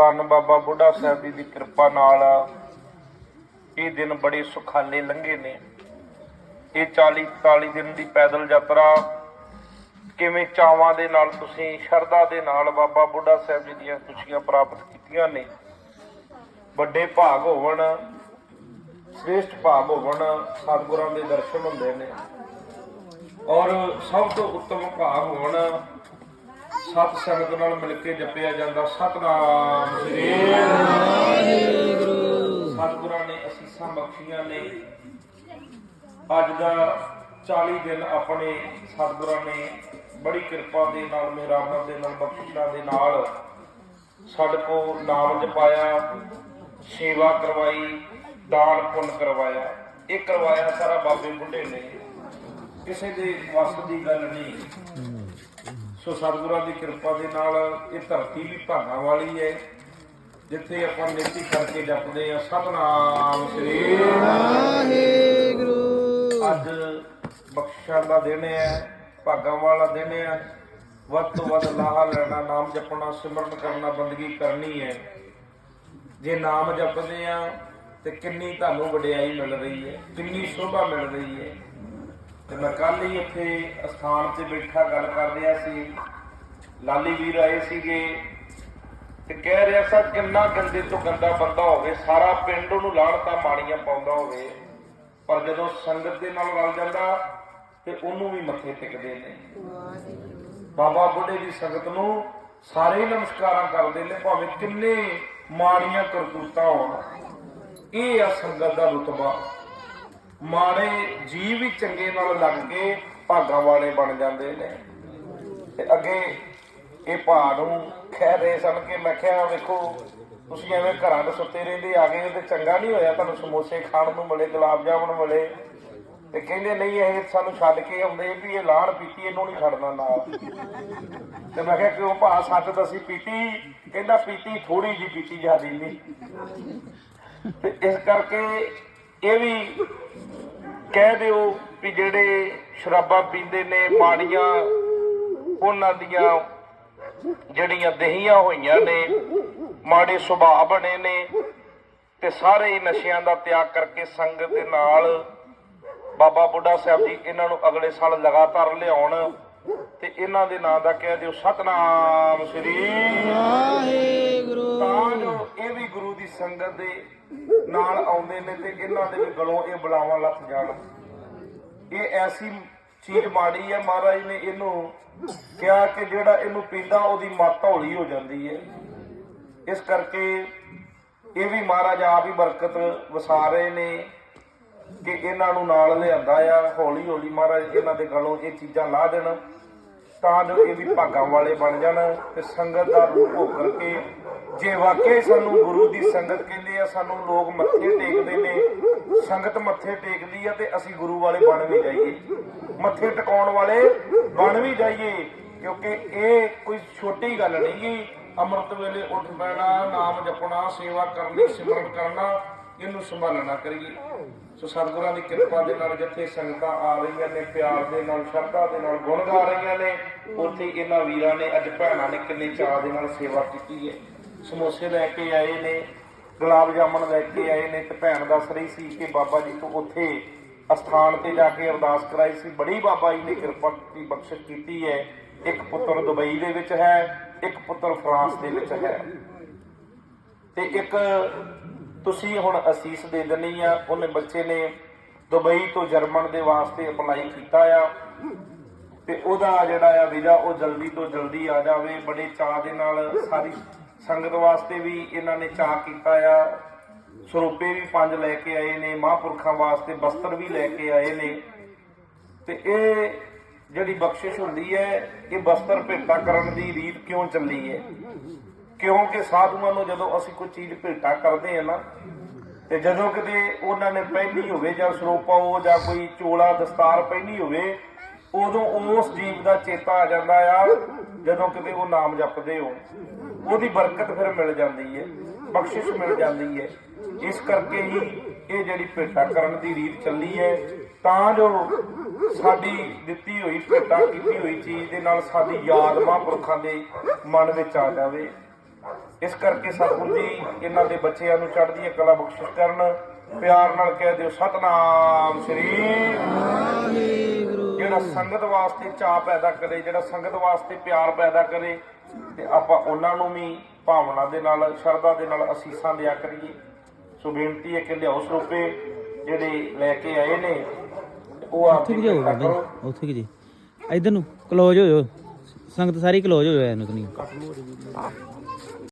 ਧੰਨ ਬਾਬਾ ਬੁੱਢਾ ਸਾਹਿਬ ਜੀ ਦੀ ਕਿਰਪਾ ਨਾਲ ਇਹ ਦਿਨ ਬੜੇ ਸੁਖਾਲੇ ਲੰਘੇ ਨੇ। ਇਹ 40 41 ਦਿਨ ਦੀ ਪੈਦਲ ਯਾਤਰਾ ਕਿਵੇਂ ਚਾਵਾਂ ਦੇ ਨਾਲ ਤੁਸੀਂ, ਸ਼ਰਧਾ ਦੇ ਨਾਲ ਬਾਬਾ ਬੁੱਢਾ ਸਾਹਿਬ ਜੀ ਦੀਆਂ ਖੁਸ਼ੀਆਂ ਪ੍ਰਾਪਤ ਕੀਤੀਆਂ ਨੇ। ਵੱਡੇ ਭਾਗ ਹੋਵਣ, ਸ੍ਰੇਸ਼ਟ ਭਾਗ ਹੋਵਣ, ਸਤਿਗੁਰਾਂ ਦੇ ਦਰਸ਼ਨ ਹੁੰਦੇ ਨੇ। ਔਰ ਸਭ ਤੋਂ ਉੱਤਮ ਭਾਗ ਹੋਣ ਸਤ ਸੰਗਤ ਨਾਲ ਮਿਲ ਕੇ ਜਪਿਆ ਜਾਂਦਾ। ਸਤਨਾਮ ਸ੍ਰੀ ਵਾਹਿਗੁਰੂ ਸਤਿਗੁਰਾਂ ਨੇ ਅਸੀਸਾਂ ਬਖਸ਼ੀਆਂ ਨੇ। ਅੱਜ ਦਾ 40 ਦਿਨ ਆਪਣੇ ਸਤਿਗੁਰਾਂ ਨੇ ਬੜੀ ਕਿਰਪਾ ਦੇ ਨਾਲ, ਮਿਹਰਾਬਾਂ ਦੇ ਨਾਲ, ਬਖਸ਼ਿਸ਼ਾਂ ਦੇ ਨਾਲ ਸਾਡੇ ਕੋ ਨਾਮ ਜਪਾਇਆ, ਸੇਵਾ ਕਰਵਾਈ, ਦਾਨ ਪੁੰਨ ਕਰਵਾਇਆ। ਇਹ ਕਰਵਾਇਆ ਸਾਰਾ ਬਾਬੇ ਬੁੱਢੇ ਨੇ। ਕਿਸੇ ਦੇ ਵਸ ਦੀ ਗੱਲ ਨਹੀਂ। ਸੋ ਸਤਿਗੁਰਾਂ ਦੀ ਕਿਰਪਾ ਦੇ ਨਾਲ ਇਹ ਧਰਤੀ ਵੀ ਭਾਗਾਂ ਵਾਲੀ ਹੈ ਜਿੱਥੇ ਆਪਾਂ ਨੇਤੀ ਕਰਕੇ ਜਪਦੇ ਆ ਸਤਨਾਮ ਸ੍ਰੀ ਵਾਹਿਗੁਰੂ। ਅੱਜ ਬਖਸ਼ਿਸ਼ਾਂ ਦਾ ਦਿਨ ਹੈ ਭਾਗਾਂ ਵਾਲਾ ਦਿਨ ਹੈ। ਵੱਧ ਤੋਂ ਵੱਧ ਲਾਹਾ ਲੈਣਾ ਨਾਮ ਜਪਣਾ ਸਿਮਰਨ ਕਰਨਾ ਬੰਦਗੀ ਕਰਨੀ ਹੈ। ਜੇ ਨਾਮ ਜਪਦੇ ਆ ਤੇ ਕਿੰਨੀ ਤੁਹਾਨੂੰ ਵਡਿਆਈ ਮਿਲ ਰਹੀ ਹੈ ਕਿੰਨੀ ਸ਼ੋਭਾ ਮਿਲ ਰਹੀ ਹੈ। ਤੇ ਮੈਂ ਕੱਲ ਹੀ ਇੱਥੇ ਅਸਥਾਨ ਤੇ ਬੈਠਾ, ਗੱਲ ਕਰ ਰਿਹਾ ਸੀ। ਲਾਲੀ ਵੀਰ ਆਏ ਸੀਗੇ ਤੇ ਕਹਿ ਰਿਹਾ ਸਾ ਕਿੰਨਾ ਗੰਦੇ ਤੋਂ ਗੰਦਾ ਬੰਦਾ ਹੋਵੇ, ਸਾਰਾ ਪਿੰਡ ਉਹਨੂੰ ਲਾਹਣਤਾ ਮਾੜੀਆਂ ਪਾਉਂਦਾ ਹੋਵੇ। ਪਰ ਜਦੋਂ ਸੰਗਤ ਦੇ ਨਾਲ ਰਲ ਜਾਂਦਾ ਤੇ ਉਹਨੂੰ ਵੀ ਮੱਥੇ ਟਿਕਦੇ ਨੇ। ਬਾਬਾ ਬੁੱਢੇ ਦੀ ਸੰਗਤ ਨੂੰ ਸਾਰੇ ਨਮਸਕਾਰਾਂ ਕਰਦੇ ਨੇ, ਭਾਵੇਂ ਕਿੰਨੇ ਮਾੜੀਆਂ ਕਰਤੂਤਾਂ ਹੋਣ। ਇਹ ਆ ਸੰਗਤ ਦਾ ਰੁਤਬਾ। ਮਾੜੇ ਜੀਵ ਵੀ ਚੰਗੇ ਨਾਲ ਲੱਗ ਕੇ ਭਾਗਾਂ ਵਾਲੇ ਬਣ ਜਾਂਦੇ ਨੇ। ਤੇ ਅੱਗੇ ਇਹ ਭਾ ਨੂੰ ਰਹੇ ਸਨ ਕਿ ਮੈਂ ਕਿਹਾ, ਵੇਖੋ, ਤੁਸੀਂ ਐਵੇਂ ਘਰਾਂ ਦੇ ਸੁੱਤੇ ਰਹਿੰਦੇ, ਆ ਗਏ ਤੇ ਚੰਗਾ ਨਹੀਂ ਹੋਇਆ ਤੁਹਾਨੂੰ ਸਮੋਸੇ ਖਾਣ ਨੂੰ ਮਿਲੇ, ਗੁਲਾਬ ਜਾਮਣ ਮਿਲੇ। ਤੇ ਕਹਿੰਦੇ, ਨਹੀਂ, ਇਹ ਸਾਨੂੰ ਛੱਡ ਕੇ ਆਉਂਦੇ ਵੀ ਇਹ ਲਾਹਣ ਪੀਤੀ, ਇਹਨੂੰ ਨਹੀਂ ਖੜਨਾ ਨਾਲ। ਤੇ ਮੈਂ ਕਿਹਾ, ਕਿਉਂ ਭਾ ਸੱਚ ਦਸੀ ਪੀਤੀ? ਕਹਿੰਦਾ, ਪੀਤੀ ਥੋੜੀ ਜੀ ਪੀਤੀ, ਜਿਆਦੀ ਨਹੀਂ। ਤੇ ਇਸ ਕਰਕੇ ਇਹ ਵੀ ਕਹਿ ਦਿਓ ਵੀ ਜਿਹੜੇ ਸ਼ਰਾਬਾਂ ਪੀਂਦੇ ਨੇ ਮਾੜੀਆਂ ਉਹਨਾਂ ਦੀਆਂ ਜਿਹੜੀਆਂ ਦਹੀਆਂ ਹੋਈਆਂ ਨੇ ਮਾੜੇ ਸੁਭਾਅ ਬਣੇ ਨੇ ਤੇ ਸਾਰੇ ਹੀ ਨਸ਼ਿਆਂ ਦਾ ਤਿਆਗ ਕਰਕੇ ਸੰਗਤ ਦੇ ਨਾਲ ਬਾਬਾ ਬੁੱਢਾ ਸਾਹਿਬ ਜੀ ਇਹਨਾਂ ਨੂੰ ਅਗਲੇ ਸਾਲ ਲਗਾਤਾਰ ਲਿਆਉਣ ਤੇ ਇਹਨਾਂ ਦੇ ਨਾਂ ਦਾ ਕਹਿ ਦਿਓ ਸਤਨਾਮ ਸ੍ਰੀ ਵਾਹਿਗੁਰੂ। ਤਾਂ ਜੋ ਇਹ ਵੀ ਗੁਰੂ ਸੰਗਤ ਦੇ ਨਾਲ ਆਉਂਦੇ ਨੇ ਤੇ ਇਹਨਾਂ ਦੇ ਵੀ ਗਲੋਂ ਇਹ ਬੁਲਾਵਾਂ ਲੱਥ ਜਾਣ। ਇਹ ਐਸੀ ਚੀਜ਼ ਮਾੜੀ ਹੈ ਮਹਾਰਾਜ ਨੇ ਇਹਨੂੰ ਕਿਹਾ ਕਿ ਜਿਹੜਾ ਇਹਨੂੰ ਪੀਂਦਾ ਉਹਦੀ ਮੱਤ ਹੌਲੀ ਹੋ ਜਾਂਦੀ ਹੈ। ਇਸ ਕਰਕੇ ਇਹ ਵੀ ਮਹਾਰਾਜ ਆਪ ਹੀ ਬਰਕਤ ਵਸਾ ਰਹੇ ਨੇ ਕਿ ਇਹਨਾਂ ਨੂੰ ਨਾਲ ਲਿਆਂਦਾ ਆ, ਹੌਲੀ ਹੌਲੀ ਮਹਾਰਾਜ ਇਹਨਾਂ ਦੇ ਗਲੋਂ ਇਹ ਚੀਜ਼ਾਂ ਲਾ ਦੇਣ ਤਾਂ ਜੋ ਇਹ ਵੀ ਭਾਗਾਂ ਵਾਲੇ ਬਣ ਜਾਣ ਤੇ ਸੰਗਤ ਦਾ ਰੂਪ ਹੋ ਕਰਕੇ ਜੇ ਵਾਕਈ ਸਾਨੂੰ ਗੁਰੂ ਦੀ ਸੰਗਤ ਕਹਿੰਦੇ ਆ, ਸਾਨੂੰ ਲੋਕ ਮੱਥੇ ਟੇਕਦੇ ਨੇ, ਸੰਗਤ ਮੱਥੇ ਟੇਕਦੀ ਆ ਤੇ ਅਸੀਂ ਗੁਰੂ ਵਾਲੇ ਬਣ ਵੀ ਜਾਈਏ। ਮੱਥੇ ਟਿਕਾਉਣ ਵਾਲੇ ਬਣ ਵੀ ਜਾਈਏ, ਕਿਉਂਕਿ ਇਹ ਕੋਈ ਛੋਟੀ ਗੱਲ ਨਹੀਂ ਗੀ। ਅੰਮ੍ਰਿਤ ਵੇਲੇ ਉੱਠ ਪੈਣਾ ਨਾਮ ਜਪਣਾ, ਸੇਵਾ ਕਰਨੀ, ਸਿਮਰਨ ਕਰਨਾ, ਇਹਨੂੰ ਸੰਭਾਲਣਾ ਕਰੀਏ। ਸੋ ਸਤਿਗੁਰਾਂ ਦੀ ਕਿਰਪਾ ਦੇ ਨਾਲ ਜਿੱਥੇ ਸੰਗਤਾਂ ਆ ਰਹੀਆਂ ਨੇ, ਪਿਆਰ ਦੇ ਨਾਲ, ਸ਼ਰਧਾ ਦੇ ਨਾਲ ਗੁਣ ਗਾ ਰਹੀਆਂ ਨੇ, ਉੱਥੇ ਇਹਨਾਂ ਵੀਰਾਂ ਨੇ, ਅੱਜ ਭੈਣਾਂ ਨੇ ਕਿੰਨੇ ਚਾਅ ਦੇ ਨਾਲ ਸੇਵਾ ਕੀਤੀ ਹੈ। ਸਮੋਸੇ ਲੈ ਕੇ ਆਏ ਨੇ, ਗੁਲਾਬ ਜਾਮਣ ਲੈ ਕੇ ਆਏ ਨੇ ਤੇ ਭੈਣ ਦੱਸ ਰਹੀ ਸੀ ਕਿ ਬਾਬਾ ਜੀ ਤੋਂ ਉੱਥੇ ਅਸਥਾਨ ਤੇ ਜਾ ਕੇ ਅਰਦਾਸ ਕਰਾਈ ਸੀ। ਬੜੀ ਬਾਬਾ ਜੀ ਨੇ ਕਿਰਪਾ ਕੀਤੀ, ਬਖਸ਼ਿਸ਼ ਕੀਤੀ ਹੈ। ਇੱਕ ਪੁੱਤਰ ਦੁਬਈ ਦੇ ਵਿੱਚ ਹੈ, ਇੱਕ ਪੁੱਤਰ ਫਰਾਂਸ ਦੇ ਵਿੱਚ ਹੈ। ਤੇ ਇੱਕ ਤੁਸੀਂ ਹੁਣ ਅਸੀਸ ਦੇ ਦੇਣੀ ਆ, ਉਹਨੇ ਬੱਚੇ ਨੇ ਦੁਬਈ ਤੋਂ ਜਰਮਨ ਦੇ ਵਾਸਤੇ ਅਪਲਾਈ ਕੀਤਾ ਆ। ਤੇ ਉਹਦਾ ਜਿਹੜਾ ਆ ਵੀਜ਼ਾ, ਉਹ ਜਲਦੀ ਤੋਂ ਜਲਦੀ ਆ ਜਾਵੇ, ਬੜੇ ਚਾਅ ਦੇ ਨਾਲ ਸਾਰੀ ਸੰਗਤ ਵਾਸਤੇ ਵੀ ਇਹਨਾਂ ਨੇ ਚਾਅ ਕੀਤਾ ਆ। ਸਰੂਪੇ ਵੀ ਪੰਜ ਲੈ ਕੇ ਆਏ ਨੇ, ਮਹਾਂਪੁਰਖਾਂ ਵਾਸਤੇ ਬਸਤਰ ਵੀ ਲੈ ਕੇ ਆਏ ਨੇ। ਤੇ ਇਹ ਜਿਹੜੀ ਬਖਸ਼ਿਸ਼ ਹੁੰਦੀ ਹੈ, ਇਹ ਬਸਤਰ ਭੇਟਾ ਕਰਨ ਦੀ ਰੀਤ ਕਿਉਂ ਚੱਲੀ ਹੈ? ਕਿਉਂਕਿ ਸਾਧੂਆਂ ਨੂੰ ਜਦੋਂ ਅਸੀਂ ਕੋਈ ਚੀਜ਼ ਭੇਟਾ ਕਰਦੇ ਆ ਨਾ, ਤੇ ਜਦੋਂ ਕਿਤੇ ਉਹਨਾਂ ਨੇ ਪਹਿਨੀ ਹੋਵੇ ਜਾਂ ਸਰੋਪਾ ਉਹ ਜਾਂ ਕੋਈ ਚੋਲਾ ਦਸਤਾਰ ਪਹਿਨੀ ਹੋਵੇ ਉਦੋਂ ਉਸ ਜੀਵ ਦਾ ਚੇਤਾ ਆ ਜਾਂਦਾ ਆ, ਜਦੋਂ ਕਿਤੇ ਉਹ ਨਾਮ ਜਪਦੇ ਹੋ। ਉਹਦੀ ਬਰਕਤ ਫਿਰ ਮਿਲ ਜਾਂਦੀ ਹੈ ਬਖਸ਼ਿਸ਼ ਮਿਲ ਜਾਂਦੀ ਹੈ ਇਸ ਕਰਕੇ ਹੀ ਇਹ ਜਿਹੜੀ ਭੇਟਾ ਕਰਨ ਦੀ ਰੀਤ ਚੱਲੀ ਹੈ ਤਾਂ ਜੋ ਸਾਡੀ ਦਿੱਤੀ ਹੋਈ ਭੇਟਾ, ਕੀਤੀ ਹੋਈ ਚੀਜ਼ ਦੇ ਨਾਲ ਸਾਡੀ ਯਾਦ ਮਹਾਂਪੁਰਖਾਂ ਦੇ ਮਨ ਵਿੱਚ ਆ ਜਾਵੇ। ਇਸ ਕਰਕੇ ਸਤਿਗੁਰੂ ਜੀ ਇਹਨਾਂ ਦੇ ਬੱਚਿਆਂ ਨੂੰ ਚੜ੍ਹਦੀ ਕਲਾ ਬਖਸ਼ਿਸ਼ ਕਰਨ। ਪਿਆਰ ਨਾਲ ਕਹਿ ਦਿਓ, ਸਤਨਾਮ ਸ੍ਰੀ ਵਾਹਿਗੁਰੂ ਜਿਹੜਾ ਸੰਗਤ ਵਾਸਤੇ ਚਾਹ ਪੈਦਾ ਕਰੇ ਜਿਹੜਾ ਸੰਗਤ ਵਾਸਤੇ ਪਿਆਰ ਪੈਦਾ ਕਰੇ ਤੇ ਆਪਾਂ ਉਹਨਾਂ ਨੂੰ ਵੀ ਭਾਵਨਾ ਦੇ ਨਾਲ ਸ਼ਰਧਾ ਦੇ ਨਾਲ ਅਸੀਸਾਂ ਦਿਆ ਕਰੀਏ। ਸੋ ਬੇਨਤੀ ਹੈ ਕਿ ਲਿਆਓ ਸਰੂਪੇ ਜਿਹੜੇ ਲੈ ਕੇ ਆਏ ਨੇ ਉਹ ਆਪ ਉੱਥੇ ਕਿ ਜਾਓ ਬਾਬਾ ਉੱਥੇ ਕਿ ਜੀ? ਇਧਰ ਨੂੰ ਕਲੋਜ਼ ਹੋਇਓ। ਸੰਗਤ ਸਾਰੀ ਕਲੋਜ਼ ਹੋਇਆ ਜਾਓ ਐਨੂੰ ਨਹੀਂ।